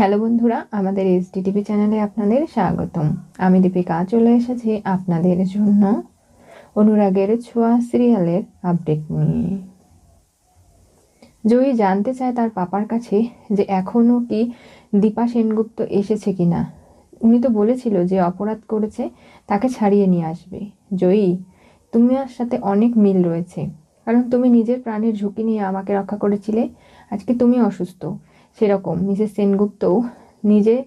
Hello বন্ধুরা, আমাদের S TV চ্যানেলে আপনাদের স্বাগতম। আমি দীপিকা, চলে এসেছি আপনাদের জন্য অনুরাগের ছোঁয়া সিরিয়ালের আপডেট নিয়ে। জয়ী জানতে চায় তার পাপার কাছে যে এখনও কি দীপা সেনগুপ্ত এসেছে কিনা। উনি তো বলেছিল যে অপরাধ করেছে, তাকে ছাড়িয়ে নিয়ে আসবে। জয়ী তোমার সাথে অনেক মিল রয়েছে। কারণ তুমি নিজের প্রাণের ঝুঁকি নিয়ে আমাকে রক্ষা করেছিলে। আজকে তুমি অসুস্থ। সেরকম। মিসেস সেনগুপ্তও নিজে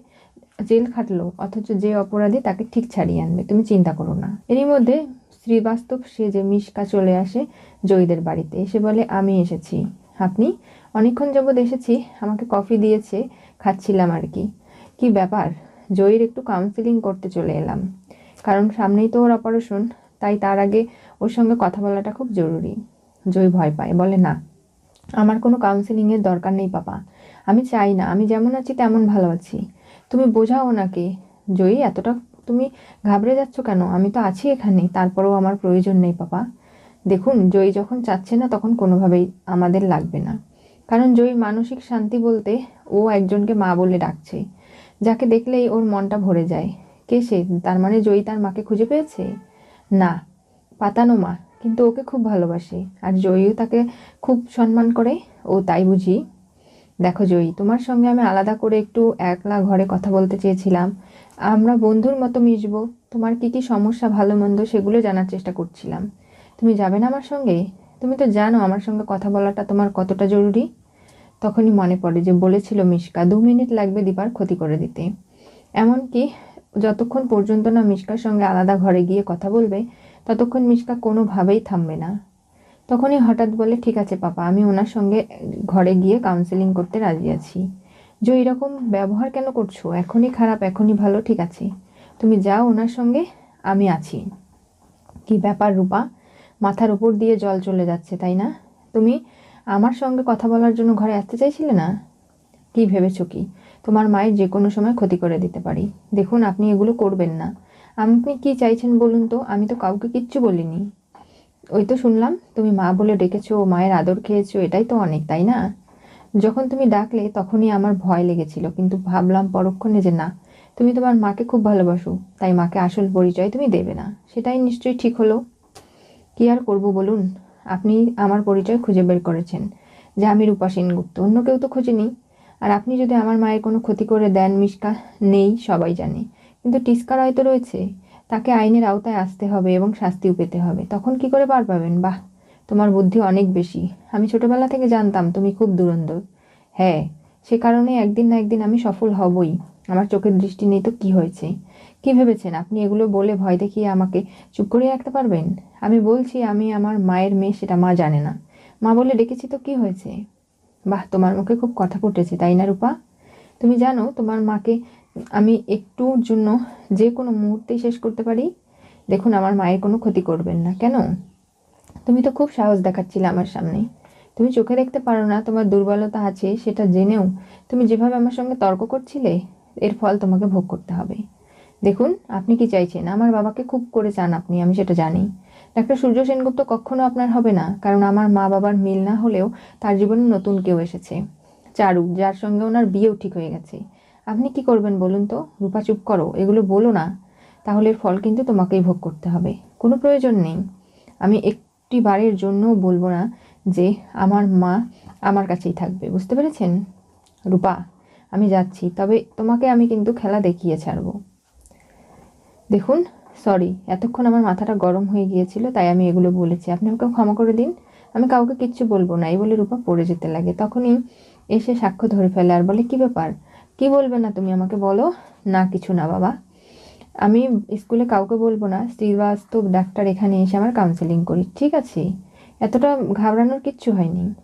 জেল খাটলো, অথচ যে অপরাধী তাকে ঠিক ছাড়িয়ে আনবে, তুমি চিন্তা করো না। এরই মধ্যে শ্রীবাস্তব সে যে মিশকা চলে আসে জয়ীদের বাড়িতে এসে বলে, আমি এসেছি। আপনি? অনেকক্ষণ যাবৎ এসেছি, আমাকে কফি দিয়েছে, খাচ্ছিলাম আর কি। কি ব্যাপার? জয়ীর একটু কাউন্সিলিং করতে চলে এলাম। কারণ সামনেই তো ওর অপারেশন তাই তার আগে ওর সঙ্গে কথা বলাটা খুব জরুরি। জয় ভয় পায়, বলে, না, আমার কোনো কাউন্সিলিংয়ের দরকার নেই, পাপা। আমি চাই না, আমি যেমন আছি তেমন ভালো আছি। তুমি বোঝাও ওনাকে। জয়ী, এতটা তুমি ঘাবড়ে যাচ্ছ কেন? আমি তো আছি এখানে, তারপরেও আমার প্রয়োজন নেই পাপা দেখুন, জয়ী যখন চাচ্ছে না, তখন কোনোভাবেই আমাদের লাগবে না। কারণ জয়ীর মানসিক শান্তি বলতে ও একজনকে মা বলে ডাকছে, যাকে দেখলেই ওর মনটা ভরে যায়। কে সে? তার মানে জয়ী তার মাকে খুঁজে পেয়েছে? না, পাতানো মা, কিন্তু ওকে খুব ভালোবাসে। আর জয়ীও তাকে খুব সম্মান করে, ও তাই বুঝি। দেখো জয়ী, তোমার সঙ্গে আমি আলাদা করে একটু একলা ঘরে কথা বলতে চেয়েছিলাম। আমরা বন্ধুর মতো মিশবো। তোমার কি কি সমস্যা, ভালো মন্দ সেগুলো জানার চেষ্টা করছিলাম। তুমি যাবে না আমার সঙ্গে? তুমি তো জানো আমার সঙ্গে কথা বলাটা তোমার কতটা জরুরি। তখনই মনে পড়ে যে বলেছিল মিশকা, দু মিনিট লাগবে দীপার ক্ষতি করে দিতে। এমনকি যতক্ষণ পর্যন্ত না মিশকার সঙ্গে আলাদা ঘরে গিয়ে কথা বলবে, ততক্ষণ মিশকা কোনোভাবেই থামবে না। তখনই হঠাৎ বলে, ঠিক আছে পাপা, আমি ওনার সঙ্গে ঘরে গিয়ে কাউন্সেলিং করতে রাজি আছি। যে এরকম ব্যবহার কেন করছ? এখনই খারাপ, এখনই ভালো, ঠিক আছে। তুমি যাও ওনার সঙ্গে, আমি আছি। কি ব্যাপার রূপা? মাথার উপর দিয়ে জল চলে যাচ্ছে, তাই না? তুমি আমার সঙ্গে কথা বলার জন্য ঘরে আসতে চাইছিলে না? কি ভেবেছো কি? তোমার মায়ের যে কোনো সময় ক্ষতি করে দিতে পারি। দেখুন, আপনি এগুলো করবেন না। আপনি কি চাইছেন বলুন তো? আমি তো কাউকে কিচ্ছু বলিনি। ওই তো শুনলাম, তুমি মা বলে ডেকেছো মায়ের আদর খেয়েছো, এটাই তো অনেক, তাই না? যখন তুমি ডাকলে তখনই আমার ভয় লেগেছিল, কিন্তু ভাবলাম পরক্ষণে যে না, তুমি তোমার মাকে খুব ভালোবাসো, তাই মাকে আসল পরিচয় তুমি দেবে না, সেটাই নিশ্চয়ই ঠিক হলো। কি আর করব বলুন? আপনি আমার পরিচয় খুঁজে বের করেছেন, যে আমি রূপা সেনগুপ্ত, অন্য কেউ তো খুঁজেনি। আর আপনি যদি আমার মায়ের কোনো ক্ষতি করে দেন মিসকা নেই, সবাই জানে। কিন্তু টিস্কার হয়তো রয়েছে তাকে আইনের আওতায় আসতে হবে এবং শাস্তিও পেতে হবে। তখন কি করে পার পাবেন? বাহ, তোমার বুদ্ধি অনেক বেশি। আমি ছোটবেলা থেকে জানতাম তুমি খুব দুরন্ধর হ্যাঁ সে কারণে একদিন না একদিন আমি সফল হবই। আমার চোখের দৃষ্টি নেই তো কি হয়েছে? কি ভেবেছেন? আপনি এগুলো বলে ভয় দেখিয়ে আমাকে চুপ করিয়ে রাখতে পারবেন? আমি বলছি, আমি আমার মায়ের মেয়ে, সেটা মা জানে না। মা বলে ডেকেছি তো কি হয়েছে? বাহ, তোমার মুখে খুব কথা ফুটেছে, তাই না রূপা? তুমি জানো, তোমার মাকে আমি একটু জন্য যে কোনো মুহূর্তেই শেষ করতে পারি। দেখুন, আমার মায়ের কোনো ক্ষতি করবেন না। কেন? তুমি তো খুব সাহস দেখাচ্ছিলে আমার সামনে। তুমি চোখে দেখতে পারো না, তোমার দুর্বলতা আছে, সেটা জেনেও তুমি যেভাবে আমার সঙ্গে তর্ক করছিলে, এর ফল তোমাকে ভোগ করতে হবে। দেখুন, আপনি কি চাইছেন? আমার বাবাকে খুব করে চান আপনি, আমি সেটা জানি। ডাক্তার সূর্য সেনগুপ্ত কখনো আপনার হবে না, কারণ আমার মা বাবার মিল না হলেও তার জীবনে নতুন কেউ এসেছে। চারু, যার সঙ্গে ওনার বিয়েও ঠিক হয়ে গেছে। আপনি কি করবেন বলুন তো? রূপা, চুপ করো, এগুলো বলো না। তাহলে ফল কিন্তু তোমাকেই ভোগ করতে হবে। কোনো প্রয়োজন নেই। আমি একটি বারের জন্যও বলব না যে আমার মা আমার কাছেই থাকবে। বুঝতে পেরেছেন? রূপা, আমি যাচ্ছি, তবে তোমাকে আমি কিন্তু খেলা দেখিয়ে ছাড়বো। দেখুন সরি এতক্ষণ আমার মাথাটা গরম হয়ে গিয়েছিল, তাই আমি এগুলো বলেছি। আপনি আমাকে ক্ষমা করে দিন। আমি কাউকে কিচ্ছু বলব না, এই বলে রূপা পড়ে যেতে লাগে। তখনই এসে সাক্ষ্য ধরে ফেলে। আর বলে, কি ব্যাপার? কি বলবে না তুমি আমাকে বলো? না, কিছু না, বাবা। আমি স্কুলে কাউকে বলব না। শ্রীবাস্তব ডাক্তার এখানে এসে আমার কাউন্সেলিং করি, ঠিক আছে? এতটা ঘাবড়ানোর কিচ্ছু হয়নি।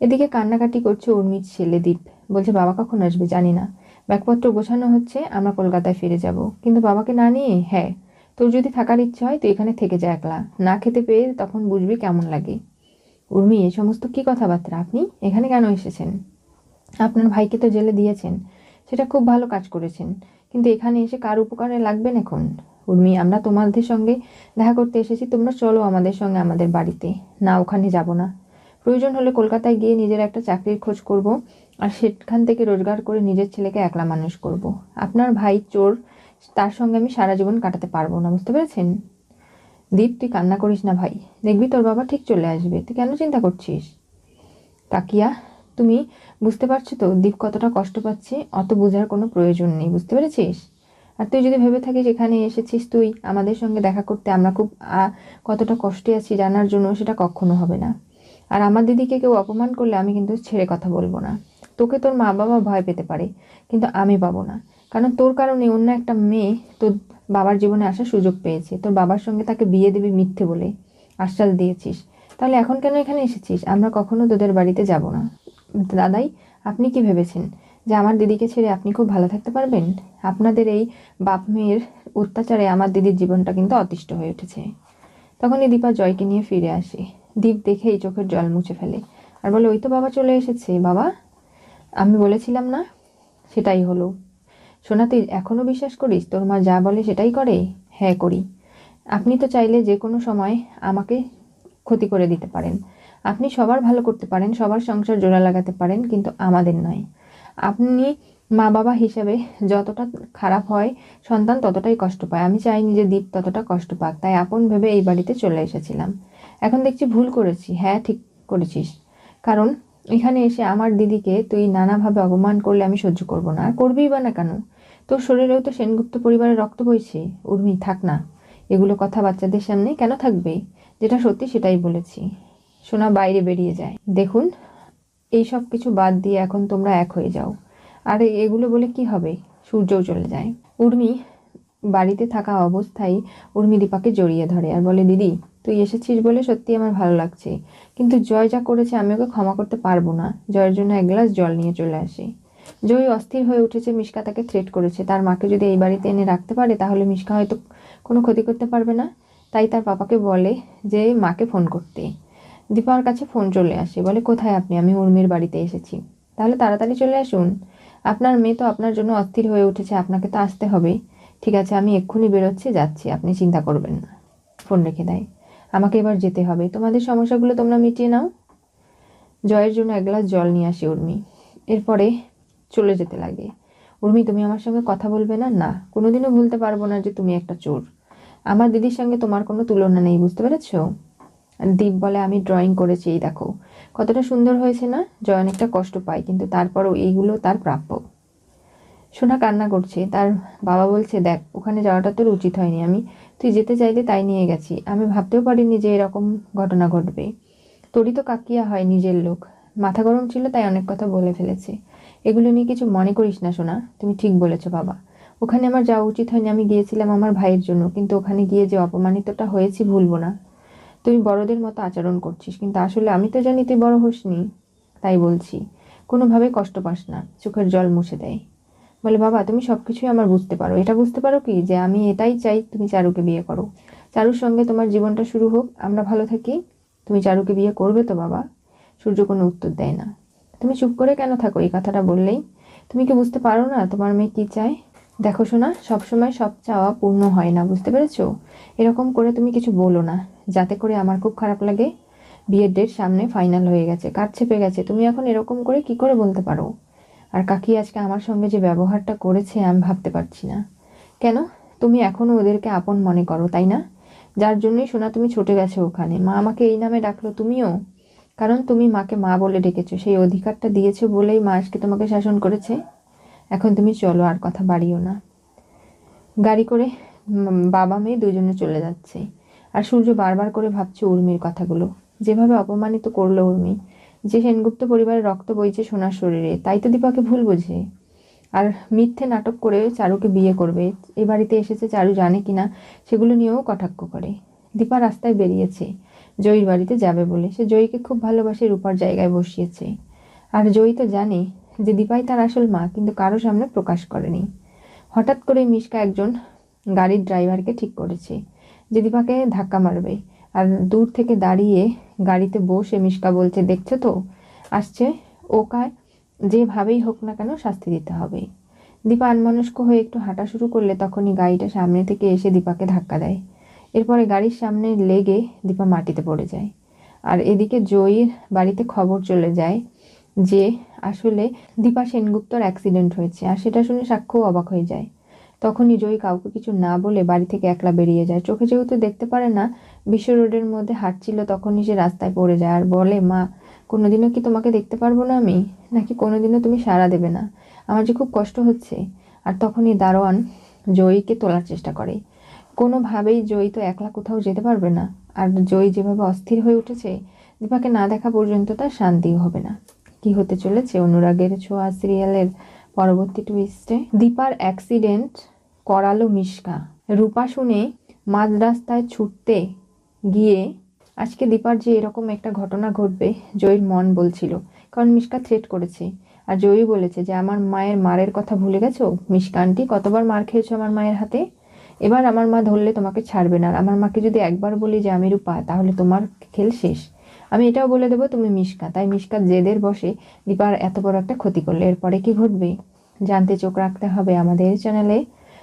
এদিকে কান্নাকাটি করছে উর্মির ছেলে দ্বীপ বলছে, বাবা কখন আসবে? জানি না। ব্যাগপত্র গোছানো হচ্ছে, আমরা কলকাতায় ফিরে যাব। কিন্তু বাবাকে না নিয়ে হ্যাঁ তোর যদি থাকার ইচ্ছে হয়, তুই এখানে থেকে যা একলা। না খেতে পেয়ে তখন বুঝবি কেমন লাগে। উর্মি, এ সমস্ত কী কথাবার্তা? আপনি এখানে কেন এসেছেন? আপনার ভাইকে তো জেলে দিয়েছেন, সেটা খুব ভালো কাজ করেছেন। কিন্তু এখানে এসে কার উপকারে লাগবেন এখন? উর্মি, আমরা তোমাদের সঙ্গে দেখা করতে এসেছি, তোমরা চলো আমাদের সঙ্গে আমাদের বাড়িতে। না, ওখানে যাব না। প্রয়োজন হলে কলকাতায় গিয়ে নিজের একটা চাকরির খোঁজ করব আর সেখান থেকে রোজগার করে নিজের ছেলেকে একলা মানুষ করব। আপনার ভাই চোর, তার সঙ্গে আমি সারা জীবন কাটাতে পারব না, বুঝতে পেরেছেন? দীপ, তুই কান্না করিস না ভাই। দেখবি তোর বাবা ঠিক চলে আসবে। তুই কেন চিন্তা করছিস? কাকিয়া তুমি বুঝতে পারছ তো দীপ কতটা কষ্ট পাচ্ছে? অত বোঝার কোনো প্রয়োজন নেই, বুঝতে পেরেছিস? আর তুই যদি ভেবে থাকিস এখানে এসেছিস তুই, আমাদের সঙ্গে দেখা করতে আমরা খুব কতটা কষ্টে আছি জানার জন্য সেটা কখনো হবে না। আর আমার দিদিকে কেউ অপমান করলে আমি কিন্তু ছেড়ে কথা বলব না। তোকে তোর মা বাবা ভয় পেতে পারে, কিন্তু আমি পাবো না। কারণ তোর কারণে অন্য একটা মেয়ে তোর বাবার জীবনে আসার সুযোগ পেয়েছে। তোর বাবার সঙ্গে তাকে বিয়ে দিবি মিথ্যে বলে আশ্বাস দিয়েছিস। তাহলে এখন কেন এখানে এসেছিস? আমরা কখনো তোদের বাড়িতে যাব না। দাদাই, আপনি কি ভেবেছেন যে আমার দিদিকে ছেড়ে আপনি খুব ভালো থাকতে পারবেন? আপনাদের এই বাপ মেয়ের অত্যাচারে আমার দিদির জীবনটা কিন্তু অতিষ্ঠ হয়ে উঠেছে। তখনই দীপা জয়কে নিয়ে ফিরে আসে। দীপ দেখেই চোখের জল মুছে ফেলে। আর বলে, ওই তো বাবা চলে এসেছে। বাবা, আমি বলেছিলাম না? সেটাই হলো। সোনা, তুই এখনও বিশ্বাস করিস তোর মা যা বলে সেটাই করে? হ্যাঁ করি। আপনি তো চাইলে যে কোনো সময় আমাকে ক্ষতি করে দিতে পারেন। আপনি সবার ভালো করতে পারেন, সবার সংসার জোড়া লাগাতে পারেন, কিন্তু আমাদের নয়। আপনি মা বাবা হিসেবে যতটা খারাপ হয়, সন্তান ততটাই কষ্ট পায়। আমি চাইনি যে দ্বীপ ততটা কষ্ট পাক, তাই আপন ভেবে এই বাড়িতে চলে এসেছিলাম। এখন দেখছি ভুল করেছি। হ্যাঁ ঠিক করেছিস। কারণ এখানে এসে আমার দিদিকে তুই নানাভাবে অপমান করলে আমি সহ্য করব না। আর করবিই বা না কেন? তোর শরীরেও তো সেনগুপ্ত পরিবারের রক্ত বইছে। উর্মি, থাক না। এগুলো কথা বাচ্চাদের সামনে কেন থাকবে? যেটা সত্যি সেটাই বলেছি। সোনা বাইরে বেরিয়ে যায়। দেখুন, এই সব কিছু বাদ দিয়ে এখন তোমরা এক হয়ে যাও। আর, এগুলো বলে কি হবে? সূর্যও চলে যায়। উর্মি বাড়িতে থাকা অবস্থায় উর্মি দীপাকে জড়িয়ে ধরে আর বলে, দিদি, তুই এসেছিস বলে সত্যি আমার ভালো লাগছে। কিন্তু জয় যা করেছে আমি ওকে ক্ষমা করতে পারব না। জয়ের জন্য এক গ্লাস জল নিয়ে চলে আসে। জয় অস্থির হয়ে উঠেছে, মিশকা তাকে থ্রেট করেছে। তার মাকে যদি এই বাড়িতে এনে রাখতে পারে, তাহলে মিশকা হয়তো কোনো ক্ষতি করতে পারবে না। তাই তার পাপাকে বলে যে, মাকে ফোন করতে। দীপার কাছে ফোন চলে আসে, বলে, কোথায় আপনি? আমি উর্মির বাড়িতে এসেছি। তাহলে তাড়াতাড়ি চলে আসুন। আপনার মেয়ে তো আপনার জন্য অস্থির হয়ে উঠেছে, আপনাকে তো আসতে হবে। ঠিক আছে, আমি এক্ষুনি বেরোচ্ছি, যাচ্ছি, আপনি চিন্তা করবেন না। ফোন রেখে দেয়। আমাকে এবার যেতে হবে। তোমাদের সমস্যাগুলো তোমরা মিটিয়ে নাও। জয়ের জন্য এক গ্লাস জল নিয়ে আসি উর্মি। এরপরে চলে যেতে লাগে। উর্মি, তুমি আমার সঙ্গে কথা বলবে না? না, কোনোদিনও ভুলতে পারব না যে তুমি একটা চোর। আমার দিদির সঙ্গে তোমার কোনো তুলনা নেই, বুঝতে পেরেছ? দীপ বলে আমি ড্রয়িং করেছি, এই দেখো। কতটা সুন্দর হয়েছে না? জয় অনেকটা কষ্ট পায়, কিন্তু তারপরও এইগুলো তার প্রাপ্য। সোনা কান্না করছে, তার বাবা বলছে, দেখ, ওখানে যাওয়াটা তোর উচিত হয়নি। আমি, তুই যেতে চাইলে তাই নিয়ে গেছি। আমি ভাবতেও পারিনি যে এরকম ঘটনা ঘটবে। তোরই তো কাকিয়া হয় নিজের লোক। মাথা গরম ছিল, তাই অনেক কথা বলে ফেলেছে। এগুলো নিয়ে কিছু মনে করিস না, সোনা। তুমি ঠিক বলেছ, বাবা। ওখানে আমার যাওয়া উচিত হয়নি। আমি গিয়েছিলাম আমার ভাইয়ের জন্য, কিন্তু ওখানে গিয়ে যে অপমানিতটা হয়েছি, ভুলবো না। তুই বড়দের মতো আচরণ করছিস, কিন্তু আসলে আমি তো জানি তুই বড় হোসনি। তাই বলছি। কোনোভাবে কষ্ট পাস না, চোখের জল মুছে দেয় বলে, বাবা, তুমি সব কিছুই আমার বুঝতে পারো। এটা বুঝতে পারো কি যে আমি এটাই চাই তুমি চারুকে বিয়ে করো। চারুর সঙ্গে তোমার জীবনটা শুরু হোক, আমরা ভালো থাকি। তুমি চারুকে বিয়ে করবে তো, বাবা? সূর্য কোনো উত্তর দেয় না। তুমি চুপ করে কেন থাকো? এই কথাটা বললেই। তুমি কি বুঝতে পারো না তোমার মেয়ে কী চায়? দেখো শোনা সবসময় সব চাওয়া পূর্ণ হয় না, বুঝতে পেরেছ? এরকম করে তুমি কিছু বলো না। যাতে করে আমার খুব খারাপ লাগে। বিয়ের ডেট সামনে ফাইনাল হয়ে গেছে কাজ চেপে গেছে। তুমি এখন এরকম করে কি করে বলতে পারো? আর কাকি আজকে আমার সঙ্গে যে ব্যবহারটা করেছে, আমি ভাবতে পারছি না। কেন? তুমি এখনও ওদেরকে আপন মনে করো, তাই না? যার জন্যই শোনা তুমি ছুটে গেছো ওখানে। মা আমাকে এই নামে ডাকলো, তুমিও? কারণ তুমি মাকে মা বলে ডেকেছো। সেই অধিকারটা দিয়েছ বলেই মা আজকে তোমাকে শাসন করেছে? এখন তুমি চলো, আর কথা বাড়িও না। গাড়ি করে বাবা মেয়ে দুজনে চলে যাচ্ছে। আর সূর্য বারবার করে ভাবছে উর্মির কথাগুলো। যেভাবে অপমানিত করল উর্মি, যে সেনগুপ্ত পরিবারের রক্ত বইছে সোনার শরীরে, তাই তো দীপাকে ভুল বোঝে। আর মিথ্যে নাটক করে চারুকে বিয়ে করবে, এ বাড়িতে এসেছে চারু জানে কিনা, সেগুলো নিয়েও কটাক্ষ করে। দীপা রাস্তায় বেরিয়েছে, জয়ীর বাড়িতে যাবে বলে। সে জয়ীকে খুব ভালোবাসে, রূপার জায়গায় বসিয়েছে। আর জয়ী তো জানে যে দীপাই তার আসল মা, কিন্তু কারও সামনে প্রকাশ করেনি। হঠাৎ করে মিশকা একজন গাড়ির ড্রাইভারকে ঠিক করেছে। যে দীপাকে ধাক্কা মারবে আর দূর থেকে দাঁড়িয়ে গাড়িতে বসে মিশকা বলছে, দেখছ তো, আসছে। ওকায় যেভাবেই হোক না কেন শাস্তি দিতে হবে। দীপা আনমনস্ক হয়ে একটু হাঁটা শুরু করলে তখনই গাড়িটা সামনে থেকে এসে দীপাকে ধাক্কা দেয়। এরপরে গাড়ির সামনে লেগে দীপা মাটিতে পড়ে যায়। আর এদিকে জয়ীর বাড়িতে খবর চলে যায় যে, আসলে দীপা সেনগুপ্তর অ্যাক্সিডেন্ট হয়েছে। আর সেটা শুনে সাক্ষ্যও অবাক হয়ে যায়। তখনই জয়ী কাউকে কিছু না বলে বাড়ি থেকে একলা বেরিয়ে যায়। চোখে যেহেতু দেখতে পারে না, বিশ্ব রোডের মধ্যে হাঁটছিল তখনই সে রাস্তায় পড়ে যায়। আর বলে, মা, কোনোদিনও কি তোমাকে দেখতে পারব না আমি? নাকি কোনোদিনও তুমি সাড়া দেবে না? আমার যে খুব কষ্ট হচ্ছে। আর তখনই দারোয়ান জয়ীকে তোলার চেষ্টা করে। কোনোভাবেই জয়ী তো একলা কোথাও যেতে পারবে না। আর জয়ী যেভাবে অস্থির হয়ে উঠেছে, দীপাকে না দেখা পর্যন্ত তার শান্তিও হবে না। কি হতে চলেছে অনুরাগের ছোঁয়া সিরিয়ালের পরবর্তী টুইস্টে দীপার অ্যাক্সিডেন্ট করালো মিশকা। রূপা শুনে মাঝ রাস্তায় ছুটতে গিয়ে, আজকে দীপার যে এরকম একটা ঘটনা ঘটবে, জয়ীর মন বলছিল। কারণ মিশকা থ্রেট করেছে। আর জয়ী বলেছে যে, আমার মায়ের মারের কথা ভুলে গেছো? মিশকা আন্টি, কতবার মার খেয়েছো আমার মায়ের হাতে? এবার আমার মা ধরলে তোমাকে ছাড়বে না। আমার মাকে যদি একবার বলি যে, আমি রূপা, তাহলে তোমার খেল শেষ। আমি এটাও বলে দেবো, তুমি মিশকা। তাই মিশকা জেদের বসে দীপার এত বড় একটা ক্ষতি করলে। এরপরে কি ঘটবে? জানতে চোখ রাখতে হবে আমাদের চ্যানেলে।